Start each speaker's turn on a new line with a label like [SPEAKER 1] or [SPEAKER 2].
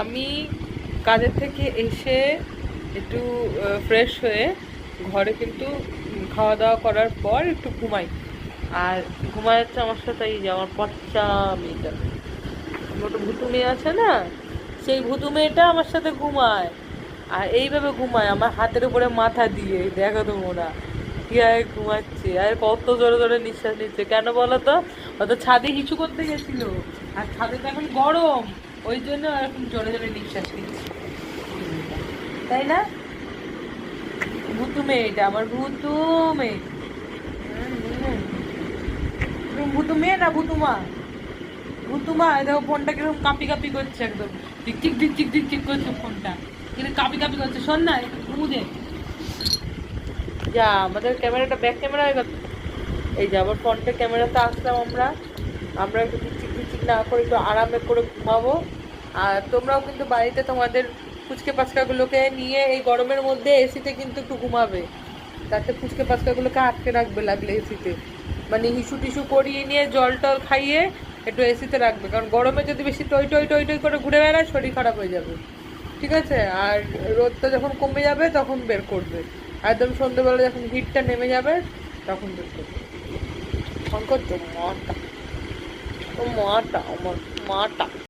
[SPEAKER 1] আমি কাজের থেকে এসে একটু ফ্রেশ হয়ে ঘরে কিন্তু খাওয়া দাওয়া করার পর একটু ঘুমাই। আর ঘুমায় হচ্ছে আমার সাথে এই যে আমার পচ্চা মেয়েটা। আমার ভুতু মেয়ে আছে না? সেই ভুতু মেয়েটা আমার সাথে ঘুমায়। আর এইভাবে ঘুমায়, আমার হাতের উপরে মাথা দিয়ে, দেখো তো মোনা কি আর ঘুমাচ্ছে, আর কত জোরে জোরে নিঃশ্বাস নিচ্ছে। কেন বলো তো? ও তো ছাদে হিচু করতে গেছিল। আর ছাদে তো এখন গরম। ওই জন্য এরকম জোরে জোরে নিঃশ্বাস নিচ্ছে তাই না? ভুতু মেয়ে এটা আমার ভুতু মেয়ে। না ভুতুমা ভুতুমা দেখো ফোনটা কীরকম কাপি কাপি করছে একদম। টিকটিক টিকটিক টিকটিক করছে ফোনটা। কিন্তু কাপি কাপি করছে। শোন না একটু ঘুমু দে। যা আমাদের ক্যামেরাটা ব্যাক ক্যামেরা হয়ে গেল। এই যে আবার ফ্রন্টের ক্যামেরাতে আসলাম আমরা। আমরা একটু টিকটিক না করে একটু আরামে করে ঘুমাবো। আর তোমরাও কিন্তু বাড়িতে তোমাদের ফুচকে পাচকাগুলোকে নিয়ে এই গরমের মধ্যে এসিতে কিন্তু একটু ঘুমাবে। তাতে ফুচকে পাচকাগুলোকে আটকে রাখবে লাগলে এসিতে। মানে হিসু টিসু করিয়ে নিয়ে জল টল খাইয়ে একটু এসিতে রাখবে। কারণ গরমে যদি বেশি টই টই টই টই করে ঘুরে বেড়ায়, শরীর খারাপ হয়ে যাবে। ঠিক আছে? আর রোদটা যখন কমে যাবে, তখন বের করবে। একদম সন্ধ্যেবেলা যখন হিটটা নেমে যাবে, তখন বের করবে। ফোন করছ Mua áo.